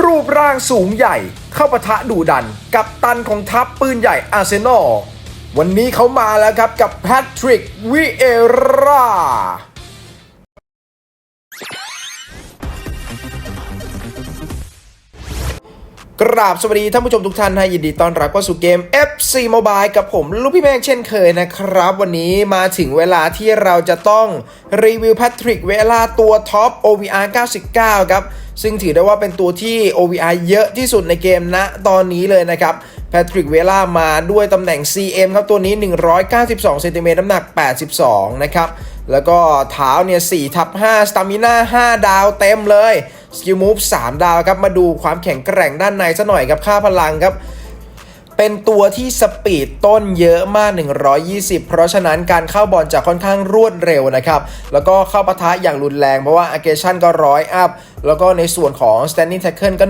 รูปร่างสูงใหญ่ เข้าปะทะดุดัน กับตันของทัพปืนใหญ่อาร์เซนอล วันนี้เขามาแล้วครับกับแพทริกวิเอรา กราบสวัสดีท่านผู้ชมทุกท่านนะยินดีต้อนรับเข้าสู่เกม FC Mobile กับผมลูกพี่แมงเช่นเคยนะครับ วันนี้มาถึงเวลาที่เราจะต้องรีวิวแพทริกเวลาตัวท็อป OVR 99 ครับ ซึ่งถือได้ว่าเป็นตัวที่ OVR เยอะที่สุดในเกมณตอนนี้เลยนะครับแพทริกเวลามาด้วยตำแหน่ง CM ครับ ตัวนี้ 192เซนติเมตรน้ำหนัก 82 นะครับ แล้วก็เท้าเนี่ย4ทับ5สตามิน่า5 ดาวเต็มเลย สกิลมูฟ3ดาวครับ มาดูความแข็งแกร่งด้านในซะหน่อยครับ ค่าพลังครับ เป็นตัวที่สปีดต้นเยอะมาก 120 เพราะฉะนั้นการเข้าบอลจะค่อนข้างรวดเร็วนะครับ แล้วก็เข้าปะทะอย่างรุนแรง เพราะว่า aggression ก็ร้อยอัพ แล้วก็ในส่วนของ standing tackle ก็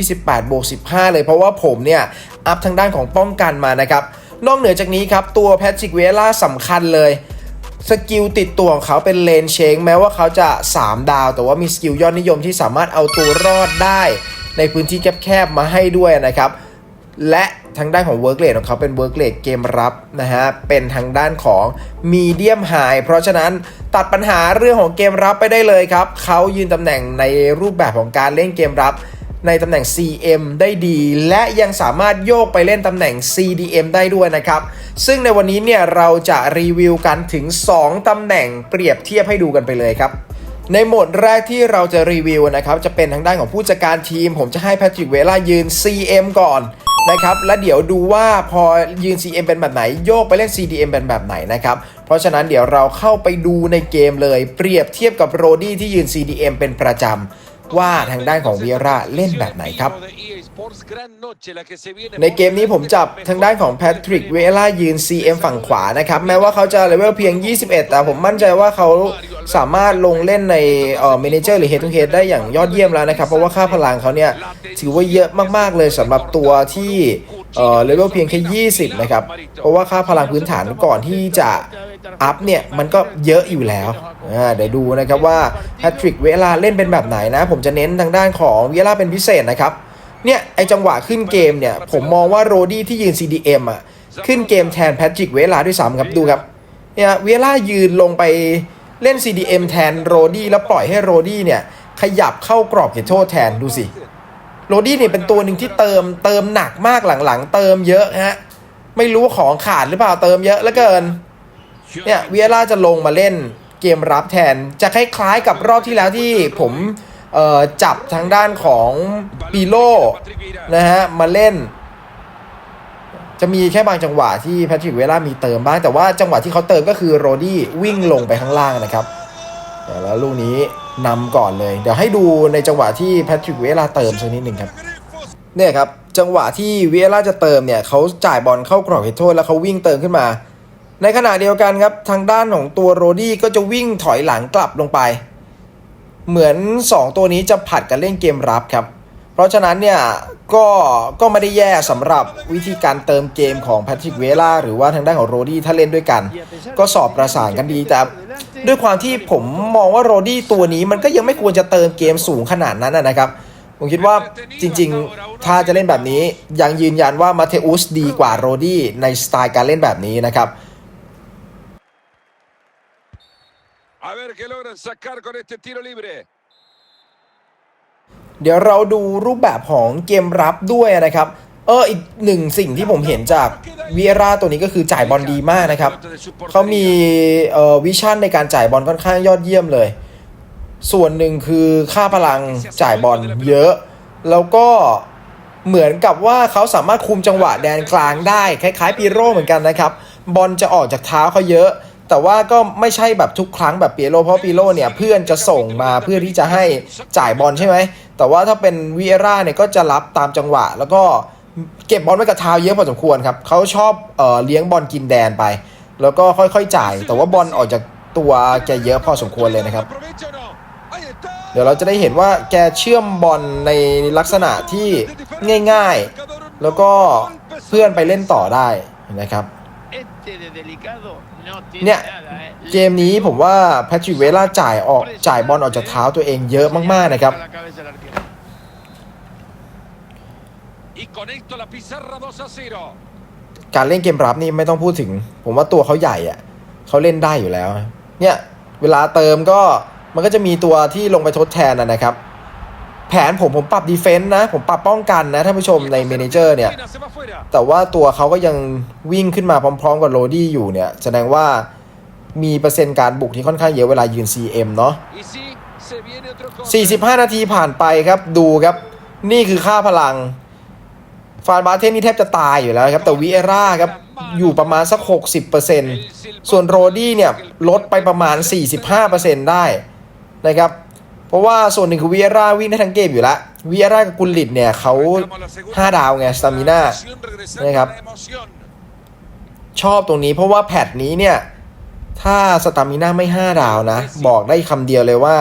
128บวก15 เลย เพราะว่าผมเนี่ย อัพทางด้านของป้องกันมานะครับ นอกเหนือจากนี้ครับ ตัวแพทริกเวล่าสำคัญเลย สกิลติดตัวของเขาเป็นเลนเชงแม้ว่าเขาจะ 3 ดาว แต่ว่ามีสกิลยอดนิยมที่สามารถเอาตัวรอดได้ ในพื้นที่แคบๆมาให้ด้วยนะครับ และทางด้านของ Work Rate ของเขาเป็น Work Rate เกมรับนะฮะ เป็นทางด้านของ Medium High เพราะฉะนั้นตัดปัญหาเรื่องของเกมรับไปได้เลยครับ เขายืนตำแหน่งในรูปแบบของการเล่นเกมรับ ในตำแหน่ง CM ได้ดี และยังสามารถโยกไปเล่นตำแหน่ง CDM ได้ด้วยนะครับ ซึ่งในวันนี้เนี่ยเราจะรีวิวกันถึง 2ตำแหน่งเปรียบเทียบให้ดูกันไปเลยครับในโหมดแรกที่เราจะรีวิวนะครับ จะเป็นทางด้านของผู้จัดการทีม ผมจะให้แพทริกเวล่ายืน CM ก่อนนะครับ และเดี๋ยวดูว่าพอยืน CM เป็นแบบไหน โยกไปเล่น CDM เป็นแบบไหนนะครับ เพราะฉะนั้นเดี๋ยวเราเข้าไปดูในเกมเลย เปรียบเทียบกับโรดี้ที่ยืน CDM เป็นประจำ ว่าทางด้านของเวียร่าเล่นแบบไหนครับ ในเกมนี้ผมจับทางด้านของแพทริกเวล่ายืน CM ฝั่งขวานะครับ แม้ว่าเขาจะเลเวลเพียง 21 แต่ผมมั่นใจว่าเขาสามารถลงเล่นในเอ่อเมนเจอร์หรือเฮดทูเฮดได้อย่างยอดเยี่ยมแล้วนะครับ เพราะว่าค่าพลังเขาเนี่ย ถือว่าเยอะมากๆเลยสำหรับตัวที่ เอ่อเลเวลเพียงแค่ 20 นะครับ เพราะว่าค่าพลังพื้นฐานก่อนที่จะอัพเนี่ย มันก็เยอะอยู่แล้วอ่าเดี๋ยวดูนะครับว่าแพทริกเวลาเล่นเป็นแบบไหนนะ ผมจะเน้นทางด้านของเวลาเป็นพิเศษนะครับ เนี่ย ไอจังหวะขึ้นเกมเนี่ย ผมมองว่าโรดี้ที่ยืน CDM อะ ขึ้นเกมแทนแพทริกเวลาด้วยซ้ำครับดูครับเนี่ยเวลายืนลงไปเล่น CDM แทนโรดี้แล้วปล่อยให้โรดี้เนี่ยขยับเข้ากรอบเขตโทษแทนดูสิ โรดี้เนี่ยเป็นตัวหนึ่งที่เติมเติมหนักมากหลังๆ เติมเยอะฮะ ไม่รู้ของขาดหรือเปล่าเติมเยอะเหลือเกิน เนี่ยเวียร่าจะลงมาเล่นเกมรับแทน จะคล้ายๆกับรอบที่แล้วที่ผมจับทางด้านของปีโลนะฮะ มาเล่น จะมีแค่บางจังหวะที่แพทริกเวล่ามีเติมบ้าง แต่ว่าจังหวะที่เขาเติมก็คือโรดี้วิ่งลงไปข้างล่างนะครับ แล้วลูกนี้ นำก่อนเลย เดี๋ยวให้ดูในจังหวะที่แพทริกเวล่าเติมสักนิดหนึ่งครับเนี่ยครับจังหวะที่เวล่าจะเติมเนี่ยเขาจ่ายบอลเข้ากรอบเขตโทษแล้วเขาวิ่งเติมขึ้นมา ในขณะเดียวกันครับทางด้านของตัวโรดี้ก็จะวิ่งถอยหลังกลับลงไป เหมือน 2 ตัวนี้จะผัดกันเล่นเกมรับครับ เพราะฉะนั้นเนี่ยก็ก็ไม่ได้แย่สำหรับวิธีการเติมเกมของแพทริกเวล่าหรือว่าทางด้านของโรดี้ถ้าเล่นด้วยกัน ก็สอบประสานกันดีแต่ ด้วยความที่ผมมองว่าโรดี้ตัวนี้มันก็ยังไม่ควรจะเติมเกมสูงขนาดนั้นนะนะครับผมคิดว่าจริงๆ ถ้าจะเล่นแบบนี้ยังยืนยันว่ามาเทอุสดีกว่าโรดี้ในสไตล์การเล่นแบบนี้นะครับ A ver qué logran sacar con este tiro libre. เดี๋ยวเราดูรูปแบบของเกมรับด้วยนะครับ เอออีกหนึ่งสิ่งที่ผมเห็นจากวียร่าตัวนี้ก็คือจ่ายบอลดีมากนะครับ เขามีเอ่อวิชั่นในการจ่ายบอลค่อนข้างยอดเยี่ยมเลย ส่วนหนึ่งคือค่าพลังจ่ายบอลเยอะ แล้วก็เหมือนกับว่าเขาสามารถคุมจังหวะแดนกลางได้ คล้ายๆปีโร่เหมือนกันนะครับ บอลจะออกจากเท้าเขาเยอะ แต่ว่าก็ไม่ใช่แบบทุกครั้งแบบปีโร่เพราะปีโร่เนี่ยเพื่อนจะส่งมาเพื่อที่จะให้จ่ายบอลใช่ไหมแต่ว่าถ้าเป็นวีเอร่าเนี่ยก็จะรับตามจังหวะแล้วก็ เก็บบอลไว้กับเท้าเยอะพอสมควรครับเขาชอบเอ่อเลี้ยงบอลกินแดนไป แล้วก็ค่อยๆจ่าย แต่ว่าบอลออกจากตัวแกเยอะพอสมควรเลยนะครับ เดี๋ยวเราจะได้เห็นว่าแกเชื่อมบอลในลักษณะที่ง่ายๆ แล้วก็เพื่อนไปเล่นต่อได้นะครับ Este de delicado no tiene Nè, nada, eh. เกมนี้ผมว่าแพทริเวล่าจ่ายออกจ่ายบอลออกจากเท้าตัวเองเยอะมากๆนะครับ A la cabeza del arquero. Y con esto la pizarra 2 a 0. การเล่นเกมรับนี่ไม่ต้องพูดถึง ผมว่าตัวเขาใหญ่อะเขาเล่นได้อยู่แล้ว เนี่ย เวลาเติมก็มันก็จะมีตัวที่ลงไปทดแทนนะนะครับ แผนผมผมปรับดีเฟนต์นะ ผมปรับป้องกันนะท่านผู้ชมในเมเนเจอร์เนี่ย Pina se va afuera. แต่ว่าตัวเขาก็ยังวิ่งขึ้นมาพร้อม ๆ กับโรดี้อยู่เนี่ย แสดงว่ามีเปอร์เซ็นต์การบุกที่ค่อนข้างเยอะเวลายืน CM เนาะ Y sí, se viene otro corner. 45 นาทีผ่านไปครับดูครับ นี่คือค่าพลัง ฟานบาเทนนี่แทบจะตายอยู่แล้วครับ แต่วิเอร่าครับ อยู่ประมาณสัก 60%ส่วนโรดี้เนี่ย ลดไปประมาณ 45%ได้นะครับ เพราะว่าส่วนหนึ่งคือวิเอร่าวิ่งได้ทั้งเกมอยู่แล้ววิเอร่ากับกุลลิตเนี่ยเขา 5 ดาวไงสตามิน่า Emoción, regresando Venga. la emoción. ชอบตรงนี้เพราะว่าแพทนี้เนี่ย ถ้าสตามิน่าไม่ 5 ดาวนะ บอกได้คำเดียวเลยว่า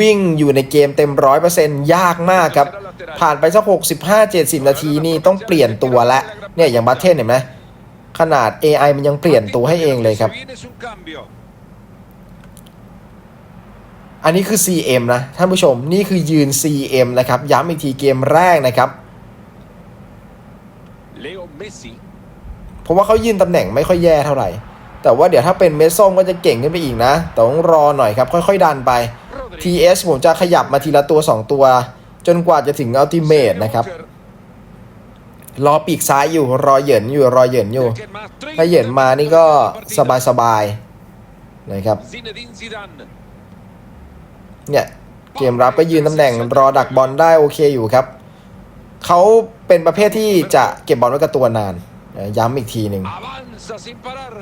วิ่งอยู่ในเกมเต็มร้อยเปอร์เซ็นต์ยากมากครับ ผ่านไปสัก 65 70 นาทีนี่ต้องเปลี่ยนตัวแล้วเนี่ยอย่างบัตเทนเห็นไหมขนาด AI มันยังเปลี่ยนตัวให้เองเลยครับ Se viene es un cambio. อันนี้คือ CM นะท่านผู้ชมนี่คือยืน CM นะครับ ย้ำอีกทีเกมแรกนะครับ Leo Messi. เพราะว่าเขายืนตำแหน่งไม่ค่อยแย่เท่าไหร่ แต่ว่าเดี๋ยวถ้าเป็นเมสส้มก็จะเก่งขึ้นไปอีกนะ แต่ต้องรอหน่อยครับ ค่อยๆดันไป Rodri. TS ผมจะขยับมาทีละตัว 2 ตัว จนกว่าจะถึงอัลติเม e นะครับ Walker. รอปีกซ้ายอยู่รอเหยินอยู่รอเหยินอยู่ ¿Quién más? ถ้าเหยินมานี่ก็สบายสบายๆนะครับ Zinedine Zidane. เนี่ยเกมรับก็ยืนตำแหน่งรอดักบอลได้โอเคอยู่ครับ เขาเป็นประเภทที่จะเก็บบอลไว้กับตัวนานนะย้ำอีกทีหนึ่ง Avanza sin parar.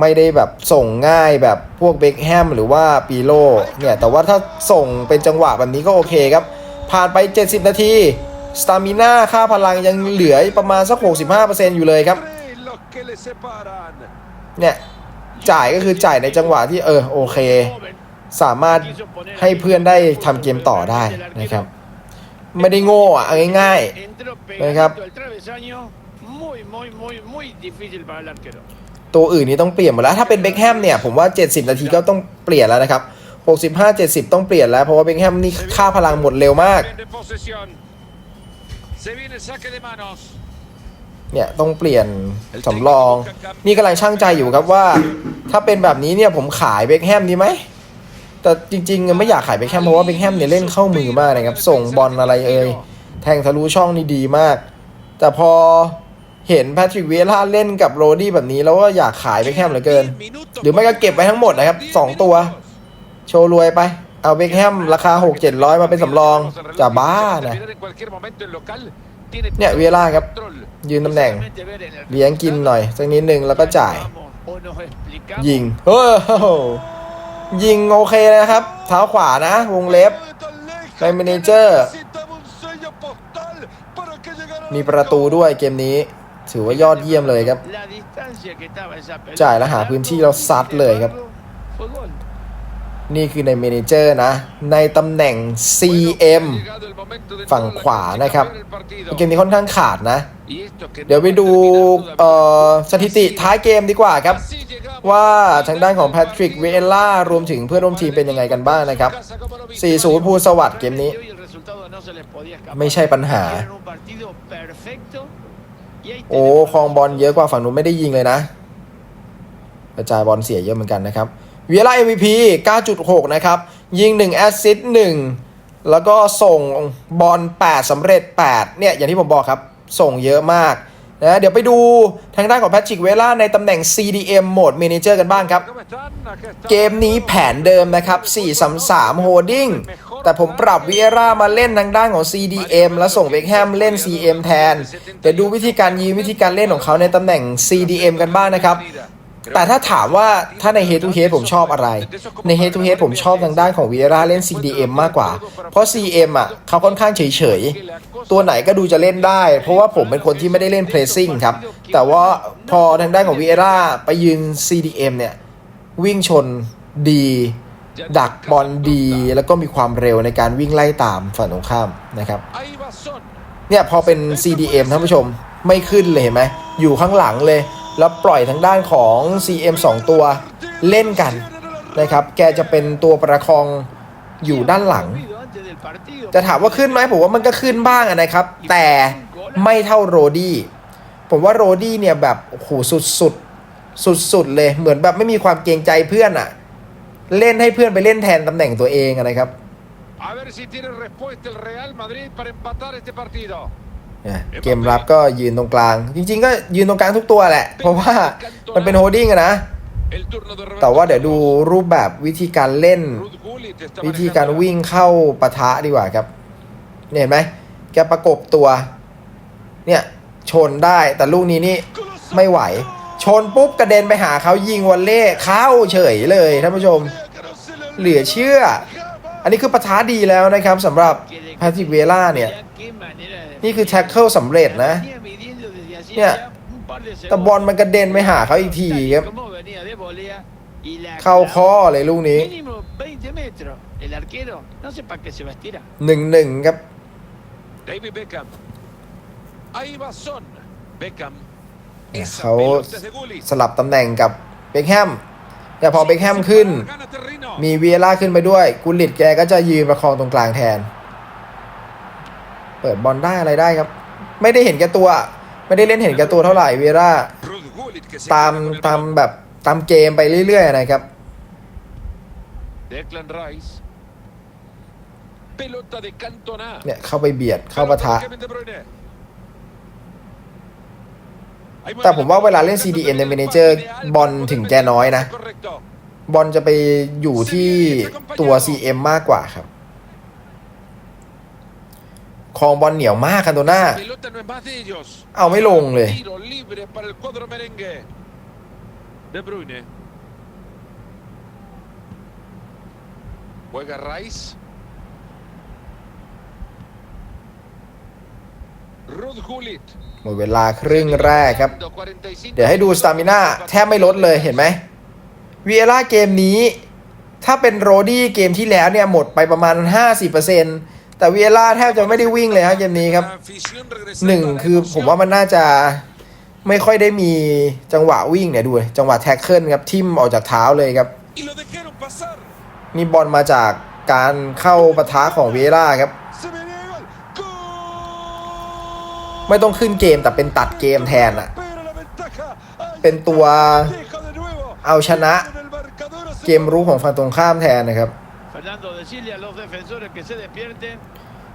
ไม่ได้แบบส่งง่ายแบบพวกเบคแฮมหรือว่าปีโลเนี่ยแต่ว่าถ้าส่งเป็นจังหวะแบบนี้ก็โอเคครับ ผ่านไป 70 นาทีสตามิน่าค่าพลังยังเหลือประมาณสัก 65%อยู่เลยครับ เนี่ยจ่ายก็คือจ่ายในจังหวะที่เออโอเค สามารถให้เพื่อนได้ทำเกมต่อได้นะครับ ไม่ได้โง่อะเอาง่าย Entró Venga. pegadito al travesaño. Muy, muy, muy, muy difícil para el arquero. ๆตัวอื่นนี้ต้องเปลี่ยนหมดแล้ว ถ้าเป็นเบคแฮมเนี่ย ผมว่า 70 นาทีก็ต้องเปลี่ยนแล้วนะครับ 65-70 ต้องเปลี่ยนแล้ว เพราะว่าเบคแฮมนี่ค่าพลังหมดเร็วมาก Bien de posesión. Se viene el saque de manos. เนี่ย ต้องเปลี่ยนสำรอง นี่กำลังช่างใจอยู่ครับว่า ถ้าเป็นแบบนี้เนี่ยผมขายเบคแฮมดีไหม แต่จริงๆไม่อยากขายเบคแฮมเพราะว่าเบคแฮมเนี่ยเล่นเข้ามือมากนะครับ ส่งบอลอะไรเอ่ยแทงทะลุช่องนี่ดีมาก แต่พอเห็นแพทริกเวล่าเล่นกับโรดี้แบบนี้แล้วก็อยากขายเบคแฮมเหลือเกิน หรือไม่ก็เก็บไว้ทั้งหมดนะครับสองตัว โชว์รวยไป เอาเบคแฮมราคา 6 700 มาเป็นสำรองจะบ้านะเนี่ยเวล่าครับ ยืนตำแหน่ง Solamente ver el arquero. เลี้ยงกินหน่อยสักนิดนึงแล้วก็จ่าย Vamos, o nos explicamos. ยิงเฮ้โหยิงโอเคเลยนะครับ เท้าขวานะ วงเล็บในเมเนเจอร์ มีประตูด้วยเกมนี้ ถือว่ายอดเยี่ยมเลยครับ La distancia que estaba esa pelota. จ่ายแล้วหาพื้นที่เราซัดเลยครับ Fue gol. นี่คือในเมนเจอร์นะ ในตำแหน่ง CM ฝั่งขวานะครับ เกมนี้ค่อนข้างขาดนะ เดี๋ยวไปดูสถิติท้ายเกมดีกว่าครับ ว่าทางด้านของแพทริกเวล่ารวมถึงเพื่อนร่วมทีมเป็นยังไงกันบ้างนะครับ 4-0 ภูสวัสดิ์เกมนี้ ไม่ใช่ปัญหา โอ้คองบอลเยอะกว่าฝั่งนู้นไม่ได้ยิงเลยนะกระจายบอลเสียเยอะเหมือนกันนะครับ เวียร่า MVP 9.6 นะครับ ยิง 1 แอสซิสต์1แล้วก็ส่งบอล8สำเร็จ 8 เนี่ย อย่างที่ผมบอกครับ ส่งเยอะมากนะเดี๋ยวไปดูทางด้านของแพทริกเวล่าในตำแหน่ง CDM โหมด Manager กันบ้างครับ เกมนี้แผนเดิมนะครับ 4-3-3 Holding แต่ผมปรับวิเอร่ามาเล่นทางด้านของ CDM แล้วส่งเบคแฮมเล่น CM แทน เดี๋ยวดูวิธีการยืนวิธีการเล่นของเขาในตำแหน่ง CDM กันบ้างนะครับ แต่ถ้าถามว่าถ้าใน Head to Head ผมชอบอะไร ใน Head to Head ผมชอบทางด้านของวิเอร่าเล่น CDM มากกว่า เพราะ CM อะเขาค่อนข้างเฉยๆ ตัวไหนก็ดูจะเล่นได้ เพราะว่าผมเป็นคนที่ไม่ได้เล่น Pressing ครับ แต่ว่าพอทางด้านของวิเอร่าไปยืน CDM เนี่ย วิ่งชนดี ดักบอลดี แล้วก็มีความเร็วในการวิ่งไล่ตามฝั่งตรงข้ามนะครับ เนี่ยพอเป็น CDM ท่านผู้ชมไม่ขึ้นเลยเห็นไหมอยู่ข้างหลังเลย แล้วปล่อยทางด้านของ CM 2 ตัวเล่นกันนะครับ แกจะเป็นตัวประคองอยู่ด้านหลัง จะถามว่าขึ้นไหมผมว่ามันก็ขึ้นบ้างะนะครับ แต่ไม่เท่าโรดี้ผมว่าโรดี้เนี่ยแบบโอ้โหสุดสุดสุดสุดๆเลยเหมือนแบบไม่มีความเกรงใจเพื่อนอะเล่นให้เพื่อนไปเล่นแทนตำแหน่งตัวเองอะนะครับ A ver si tiene respuesta el Real Madrid para empatar este partido. เนี่ยเกมรับก็ยืนตรงกลาง จริง ๆ ก็ยืนตรงกลางทุกตัวแหละ เพราะว่ามันเป็นโฮดดิ้งอะนะ El turno de Roberto แต่ว่าเดี๋ยวดูรูปแบบวิธีการเล่น Ruud Gullit está วิธีการ manejando. วิ่งเข้าปะทะดีกว่าครับเนี่ยเห็นไหมแกประกบตัว เนี่ยชนได้แต่ลูกนี้นี่ไม่ไหว ชนปุ๊บกระเด็นไปหาเขายิงวอลเล่เข้าเฉยเลยท่านผู้ชม เหลือเชื่อ อันนี้คือปะทะดีแล้วนะครับสำหรับแพทริกเวล่าเนี่ย Qué manera de นี่คือแท็กเกิลสำเร็จนะ Venía midiendo desde hacía Mira, ya un par de แต่บอลมันกระเด็นไปหาเขาอีกทีครับ Cómo venía de volea y la เข้า clavó ข้อเลยลูกนี้ mínimo 20 metros. El arquero no sé para qué se va a estirar. หนึ่งหนึ่งครับ David Beckham. Ahí va Son. Beckham. Esa เขา pelota es de Gullit. สลับตำแหน่งกับเบคแฮมแต่พอเบคแฮมขึ้น Gana terreno. มีเวียร่าขึ้นไปด้วยกุลิตแกก็จะยืนประคองตรงกลางแทน เปิดบอลได้อะไรได้ครับ ไม่ได้เห็นแก่ตัว ไม่ได้เล่นเห็นแก่ตัวเท่าไหร่เวียร่า Ruud Gullit que se ตาม queda con el ตาม balón. แบบตามเกมไปเรื่อยๆนะครับ Declan Rice. Pelota de Cantona. เนี่ยเข้าไปเบียดเข้าปะทะ Kevin De Bruyne. Ahí แต่ mueve ผม la ว่าเวลา pelota, เล่น el CDM ใน centro เมนเจอร์ ideal บอล para ถึง poder แกน้อยนะ Correcto. บอลจะไปอยู่ที่ตัว CM มากกว่าครับ ครองบอลเหนียวมากคันโตน่า Pelota no es más de ellos. เอาไม่ลงเลย Tiro libre para el cuadro merengue. De Bruyne. Juega Rice. Ruud Gullit. หมดเวลาครึ่งแรกครับ45เดี๋ยวให้ดูสตามิน่าแทบไม่ลดเลยเห็นไหมเวียร่าเกมนี้ ถ้าเป็นโรดี้เกมที่แล้วเนี่ยหมดไปประมาณ 50% แต่เวียร่าแทบจะไม่ได้วิ่งเลยฮะเกมนี้ครับหนึ่งคือผมว่ามันน่าจะไม่ค่อยได้มีจังหวะวิ่งเนี่ยดูจังหวะแท็กเกิลครับทิ่มออกจากเท้าเลยครับ นี่บอลมาจากการเข้าปะทะของเวียร่าครับ ไม่ต้องขึ้นเกมแต่เป็นตัดเกมแทนอะเป็นตัวเอาชนะเกมรุกของฝั่งตรงข้ามแทนนะครับ Fernando, decirle a los defensores que se despierten.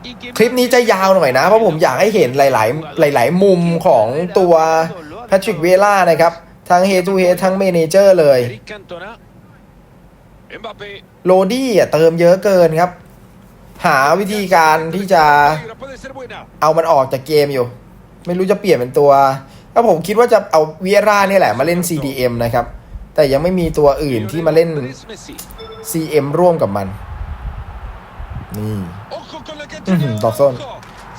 y que คลิปนี้จะยาวหน่อยนะ เพราะผมอยากให้เห็นหลาย ๆ หลาย ๆ มุมของตัวแพทริกเวล่านะครับ ทั้งเฮทูเฮดทั้งเมเนเจอร์เลย Eric Cantona. Mbappé. โรดี้อะเติมเยอะเกินครับ หาวิธีการที่จะ Puede ser buena. เอามันออกจากเกมอยู่ ไม่รู้จะเปลี่ยนเป็นตัวก็ผมคิดว่าจะเอาเวียร่าเนี่ยแหละมาเล่น CDM นะครับ แต่ยังไม่มีตัวอื่นที่มาเล่น Andrés Messi. CM ร่วมกับมัน นี่ Ojo con la que Ujú, tiene. Dawson. Ojo.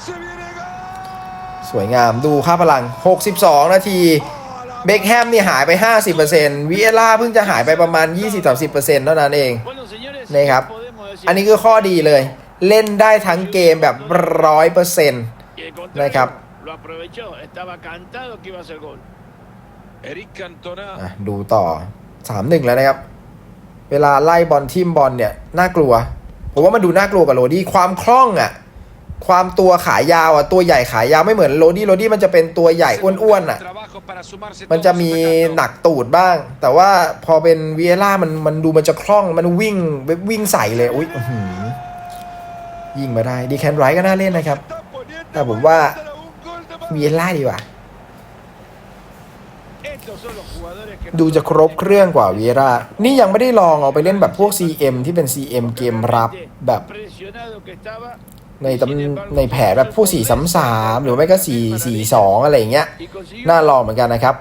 Se viene gol. สวยงามดูค่าพลัง 62 นาทีเบคแฮมนี่หายไป 50%วิเอล่าเพิ่งจะหายไปประมาณ 20-30%เท่านั้นเอง Bueno, señores, นี่ครับ podemos decir อันนี้คือข้อดีเลย เล่นได้ทั้งเกมแบบร้อยเปอร์เซ็นต์ que el contrario Recap. lo aprovechó. Estaba cantado que iba a ser gol. Eric Cantona. อะดูต่อ3-1แล้วนะครับ เวลาไล่บอลทิมบอลเนี่ยน่ากลัว ผมว่ามันดูน่ากลัวกับโรดี้ความคล่องอะ ความตัวขายาวอะตัวใหญ่ขายาวไม่เหมือนโรดี้โรดี้มันจะเป็นตัวใหญ่อ้วนๆอะ Trabajo para sumarse มันจะ todos มี atacando. หนักตูดบ้าง แต่ว่าพอเป็นเวียร่ามันมันดูมันจะคล่องมันวิ่งวิ่งใส่เลยอุ้ยอื้อหือยิงมาได้ดีแคนไรท์ก็น่าเล่นนะครับ Está poniendo Ah, pues va. para un gol de más. เวียร่าดีกว่า ดูจะครบเครื่องกว่าเวียร่า นี่ยังไม่ได้ลองเอาไปเล่นแบบพวก CM ที่เป็น CM เกมรับแบบในตำในแผนแบบพวก4 3 3หรือไม่ก็4 4 2อะไรอย่างเงี้ย น่าลองเหมือนกันนะครับ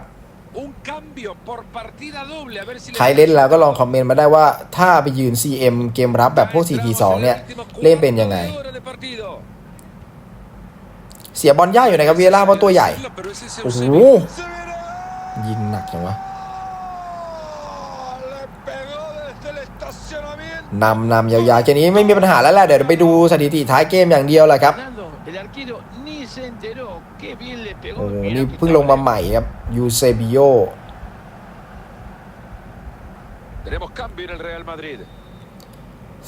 ใครเล่นแล้วก็ลองคอมเมนต์มาได้ว่า ถ้าไปยืน CM เกมรับแบบพวก4 4 2เนี่ย เล่นเป็นยังไง เสียบอลยากอยู่นะครับเวียร่าเพราะตัวใหญ่ โอ้โห ยิงหนักจังวะ Le pegó desde el estacionamiento. นำนำยาวๆเกมนี้ไม่มีปัญหาแล้วแหละเดี๋ยวไปดูสถิติท้ายเกมอย่างเดียวแหละครับ Fernando, el arquero ni se enteró qué bien le pegó. โอ้โห Mirá นี่ que เพิ่ง estaba ลงมาใหม่ครับยูเซบิโย Tenemos cambio en el Real Madrid.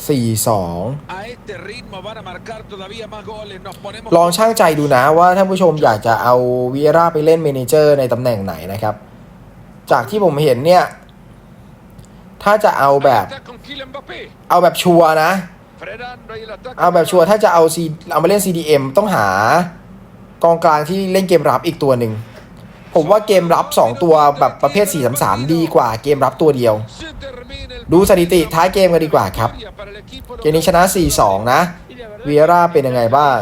4-2 A este ritmo van a marcar todavía más goles. Nos ponemos ลองช่างใจดูนะว่าท่านผู้ชมอยากจะเอาวีราไปเล่นเมเนเจอร์ในตำแหน่งไหนนะครับ จากที่ผมเห็นเนี่ย ถ้าจะเอาแบบ Está con Kylian Mbappé. เอาแบบชัวร์นะ Frenando ahí el ataque. เอาแบบชัวร์ถ้าจะเอา C เอามาเล่น CDM ต้องหากองกลางที่เล่นเกมรับอีกตัวหนึ่งผมว่าเกมรับ 2 ตัวแบบประเภท 4-3-3 ดีกว่าเกมรับตัวเดียว Se termina el ดูสถิติท้ายเกมกันดีกว่าครับ เกมนี้ชนะ 4-2 นะ Y la verdad วียราเป็นยังไงบ้าง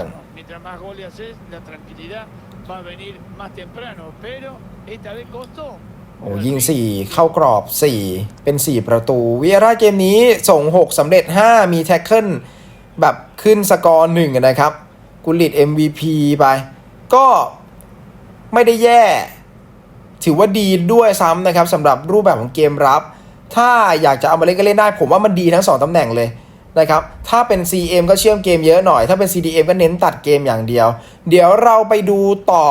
โอ้ยิง 4 เข้ากรอบ 4 เป็น 4 ประตู เวียราเกมนี้ส่ง 6สำเร็จ 5 มีแท็กเกิลแบบขึ้นสกอร์1นะครับ กุลิต MVP ไป ก็ไม่ได้แย่ ถือว่าดีด้วยซ้ำนะครับสำหรับรูปแบบของเกมรับ ถ้าอยากจะเอามาเล่นก็เล่นได้ ผมว่ามันดีทั้ง 2ตำแหน่งเลยนะครับ ถ้าเป็น CM ก็เชื่อมเกมเยอะหน่อย ถ้าเป็น CDM ก็เน้นตัดเกมอย่างเดียว เดี๋ยวเราไปดูต่อ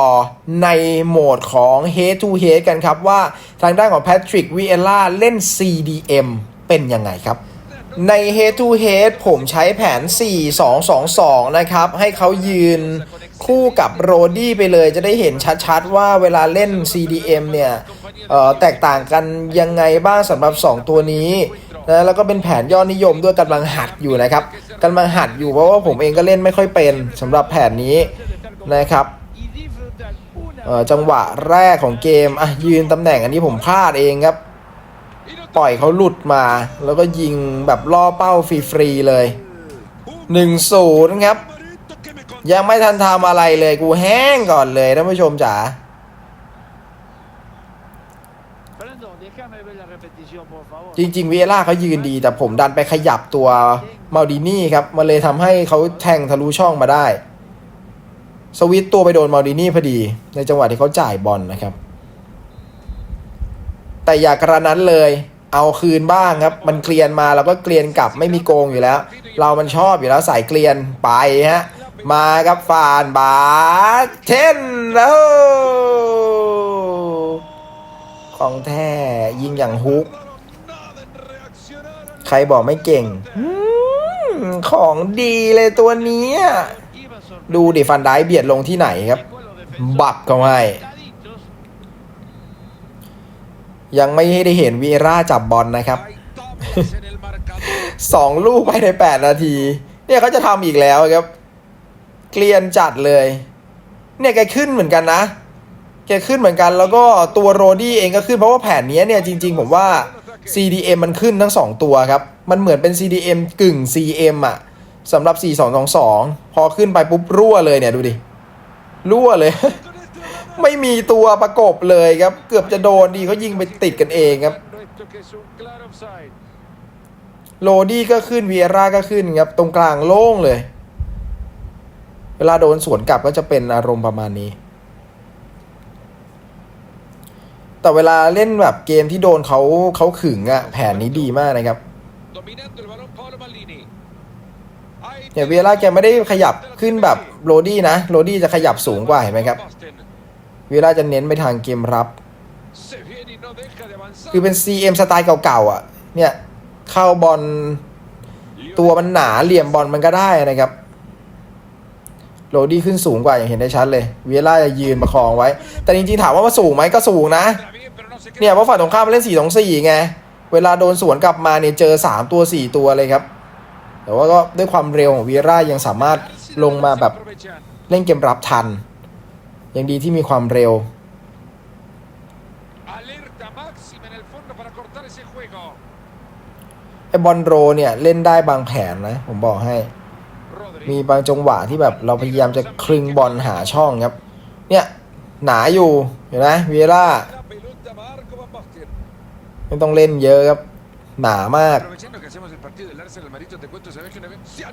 ในโหมดของ Head to Head กันครับ ว่าทางด้านของ Patrick Vieira เล่น CDM เป็นยังไงครับ ใน Head to Head ผมใช้แผน 4-2-2-2 นะครับ ให้เขายืน คู่กับโรดี้ไปเลยจะได้เห็นชัดๆ ว่าเวลาเล่น CDM เนี่ยเออแตกต่างกันยังไงบ้างสำหรับ 2 ตัวนี้นะแล้วก็เป็นแผนยอดนิยมด้วยกำลังหัดอยู่นะครับกำลังหัดอยู่เพราะว่าผมเองก็เล่นไม่ค่อยเป็นสำหรับแผนนี้นะครับจังหวะแรกของเกมอะยืนตำแหน่งอันนี้ผมพลาดเองครับ ปล่อยเขาหลุดมา แล้วก็ยิงแบบล่อเป้าฟรีๆเลย1-0ครับ ยังไม่ทันทำอะไรเลยกูแห้งก่อนเลยท่านผู้ชมจ๋าจริง ๆ เวล่าเขายืนดี แต่ผมดันไปขยับตัวมาดินี่ครับ มันเลยทำให้เขาแทงทะลุช่องมาได้ สวิตตัวไปโดนมาดินี่พอดี ในจังหวะที่เขาจ่ายบอลนะครับ แต่อย่ากระนั้นเลย เอาคืนบ้างครับ มันเกลียนมาเราก็เกลียนกลับไม่มีโกงอยู่แล้ว เรามันชอบอยู่แล้วสายเกลียนไปฮะ มาครับฟานบาสเทนแล้วของแท้ยิงอย่างฮุก ใครบอกไม่เก่งอของดีเลยตัวนี้ดูดิฟันได้เบียดลงที่ไหนครับ บักก็ให้ยังไม่ได้เห็นวีราจับบอลนะครับ สองลูกภายใน8นาที เนี่ยเขาจะทำอีกแล้วครับ เกลียนจัดเลย เนี่ยแกขึ้นเหมือนกันนะ แกขึ้นเหมือนกันแล้วก็ตัวโรดี้เองก็ขึ้นเพราะว่าแผนนี้เนี่ยจริง ๆ ผมว่า CDM มันขึ้นทั้ง 2 ตัวครับ มันเหมือนเป็น CDM กึ่ง CM อะสำหรับ 4222 พอขึ้นไปปุ๊บรั่วเลยเนี่ยดูดิ รั่วเลย ไม่มีตัวประกบเลยครับ เกือบจะโดนดีเขายิงไปติดกันเองครับโรดี้ก็ขึ้นเวียร่าก็ขึ้นครับ ตรงกลางโล่งเลย เวลาโดนสวนกลับก็จะเป็นอารมณ์ประมาณนี้ แต่เวลาเล่นแบบเกมที่โดนเขาเขาขึงอะแผนนี้ดีมากนะครับเนี่ยเวียร่าแกไม่ได้ขยับขึ้นแบบโรดี้นะ โรดี้จะขยับสูงกว่าเห็นไหมครับ เวียร่าจะเน้นไปทางเกมรับ คือเป็น CM สไตล์เก่าๆอะ เนี่ย เข้าบอลตัวมันหนาเหลี่ยมบอลมันก็ได้นะครับ โรดี้ขึ้นสูงกว่าอย่างเห็นได้ชัดเลย เวียร่าจะยืนประคองไว้ แต่จริงๆถามว่ามันสูงไหมก็สูงนะ เนี่ยเพราะฝั่งตรงข้ามมันเล่น4 2 4ไง เวลาโดนสวนกลับมาเนี่ยเจอ 3 ตัว 4 ตัวเลยครับ แต่ว่าก็ด้วยความเร็วของเวียร่ายังสามารถลงมาแบบเล่นเกมรับทัน ยังดีที่มีความเร็วไอบอลโรเนี่ยเล่นได้บางแผนนะ ผมบอกให้ มีบางจังหวะที่แบบเราพยายามจะคลึงบอลหาช่องครับ เนี่ยหนาอยู่เห็นไหมเวียร่าไม่ต้องเล่นเยอะครับ หนามาก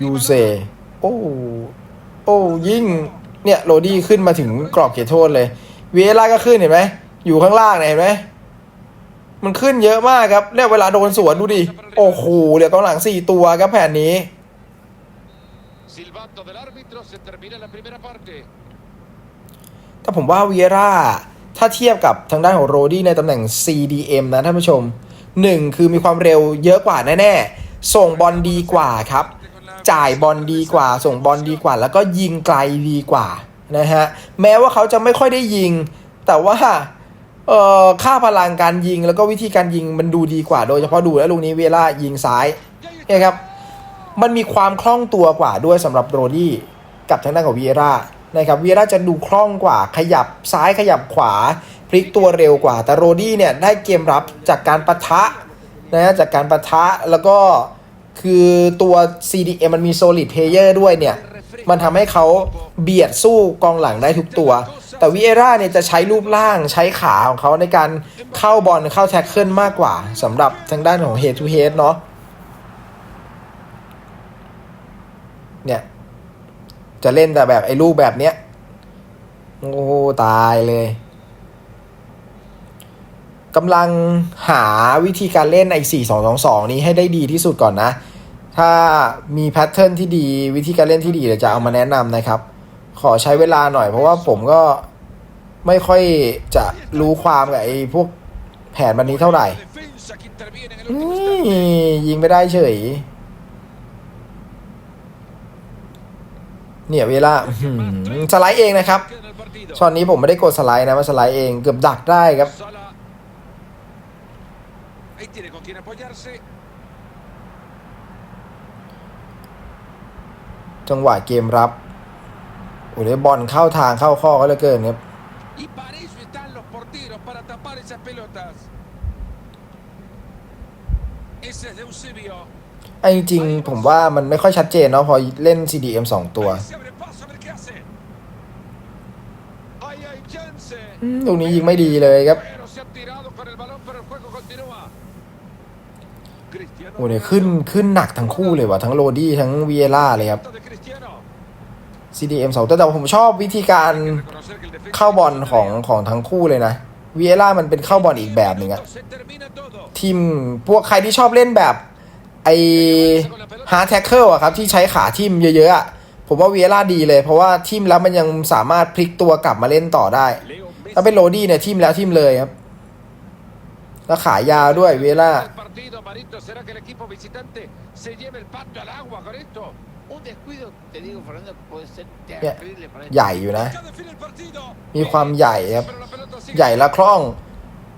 ยูเซโอ้โอ้ยิ่งเนี่ยโรดี้ขึ้นมาถึงกรอบเขตโทษเลยเวียร่าก็ขึ้นเห็นไหมอยู่ข้างล่างเนี่ยเห็นไหมมันขึ้นเยอะมากครับเนี่ยเวลาโดนสวนดูดิโอ้โหเหลือกองหลังสี่ตัวครับแผนนี้ Silbato del árbitro, se termina la primera parte. แต่ผมว่าเวียร่าถ้าเทียบกับทางด้านของโรดี้ในตำแหน่ง CDM นะท่านผู้ชม 1 คือมีความเร็วเยอะกว่าแน่ส่งบอลดีกว่าครับ จ่ายบอลดีกว่า ส่งบอลดีกว่า แล้วก็ยิงไกลดีกว่านะฮะ แม้ว่าเขาจะไม่ค่อยได้ยิง แต่ว่าเอ่อค่าพลังการยิงแล้วก็วิธีการยิงมันดูดีกว่า โดยเฉพาะดูแล้วลูกนี้เวลายิงซ้ายเนี่ยครับ มันมีความคล่องตัวกว่าด้วยสำหรับโรดี้กับทางด้านของวีเอร่านะครับวีเอร่าจะดูคล่องกว่าขยับซ้ายขยับขวา พลิกตัวเร็วกว่า แต่โรดี้เนี่ยได้เกมรับจากการปะทะนะฮะจากการปะทะแล้วก็คือตัว CDM มันมี solid player ด้วยเนี่ย มันทำให้เขาเบียดสู้กองหลังได้ทุกตัว แต่วีเอร่าเนี่ยจะใช้รูปร่างใช้ขาของเขาในการเข้าบอลเข้าแท็กเกิลมากกว่าสำหรับทางด้านของ head to head เนาะ เนี่ย จะเล่นแต่แบบไอ้ลูกแบบเนี้ย โอ้ตายเลยกำลังหาวิธีการเล่นไอ้4 2 2 2นี้ให้ได้ดีที่สุดก่อนนะ ถ้ามีแพทเทิร์นที่ดีวิธีการเล่นที่ดีเดี๋ยวจะเอามาแนะนำนะครับ ขอใช้เวลาหน่อยเพราะว่าผมก็ไม่ค่อยจะรู้ความกับไอ้พวกแผนวันนี้เท่าไหร่ Defensa que interviene en el อื último ม instante. ยิงไม่ได้เฉย เนี่ยเวลาสไลด์เองนะครับช็อตนี้ผมไม่ได้กดสไลด์นะมาสไลด์เองเกือบดักได้ครับจังหวะเกมรับโอ้ยบอลเข้าทางเข้าข้อก็เลือเกินครับ Y ไอ้จริงผมว่ามันไม่ค่อยชัดเจนเนาะพอเล่น CDM สองตัวตรงนี้ยิงไม่ดีเลยครับโอ้โหเนี่ยขึ้นขึ้นหนักทั้งคู่เลยว่ะทั้งโรดี้ทั้งเวียร่าเลยครับ CDM สองแต่ผมชอบวิธีการเข้าบอลของของทั้งคู่เลยนะเวียร่ามันเป็นเข้าบอลอีกแบบหนึ่งอะทีมพวกใครที่ชอบเล่นแบบ ไอฮาร์ดแท็กเกิลอะครับที่ใช้ขาทิมเยอะๆอะผมว่าวีเอล่าดีเลย เพราะว่าทิมแล้วมันยังสามารถพลิกตัวกลับมาเล่นต่อได้ Leo Messi. ถ้าเป็นโรดี้เนี่ยทิมแล้วทิมเลยครับแล้วขายาวด้วยวีเอล่า El partido, Marito, ¿será que el equipo visitante se lleve el pato al agua con esto? Un descuido, te digo, Fernando, puede ser Ya, terrible para ใหญ่อยู่นะ Ya define el partido. มีความใหญ่ครับ Pero la pelota sigue. ใหญ่และคล่อง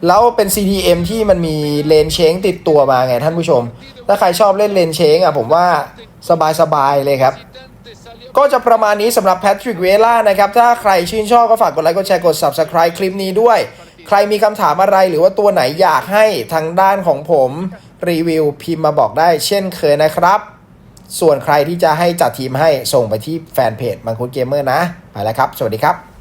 แล้วเป็น CDM ที่มันมีเลนเชงติดตัวมาไงท่านผู้ชม ถ้าใครชอบเล่นเลนเชงอะผมว่าสบายๆเลยครับ ก็จะประมาณนี้สำหรับแพทริกเวล่านะครับ ถ้าใครชื่นชอบก็ฝากกดไลค์ กดแชร์ กด Subscribe คลิปนี้ด้วย ใครมีคำถามอะไรหรือว่าตัวไหนอยากให้ทางด้านของผมรีวิวพิมพ์มาบอกได้เช่นเคยนะครับ ส่วนใครที่จะให้จัดทีมให้ส่งไปที่แฟนเพจมังคุดเกมเมอร์นะ ไปแล้วครับ สวัสดีครับ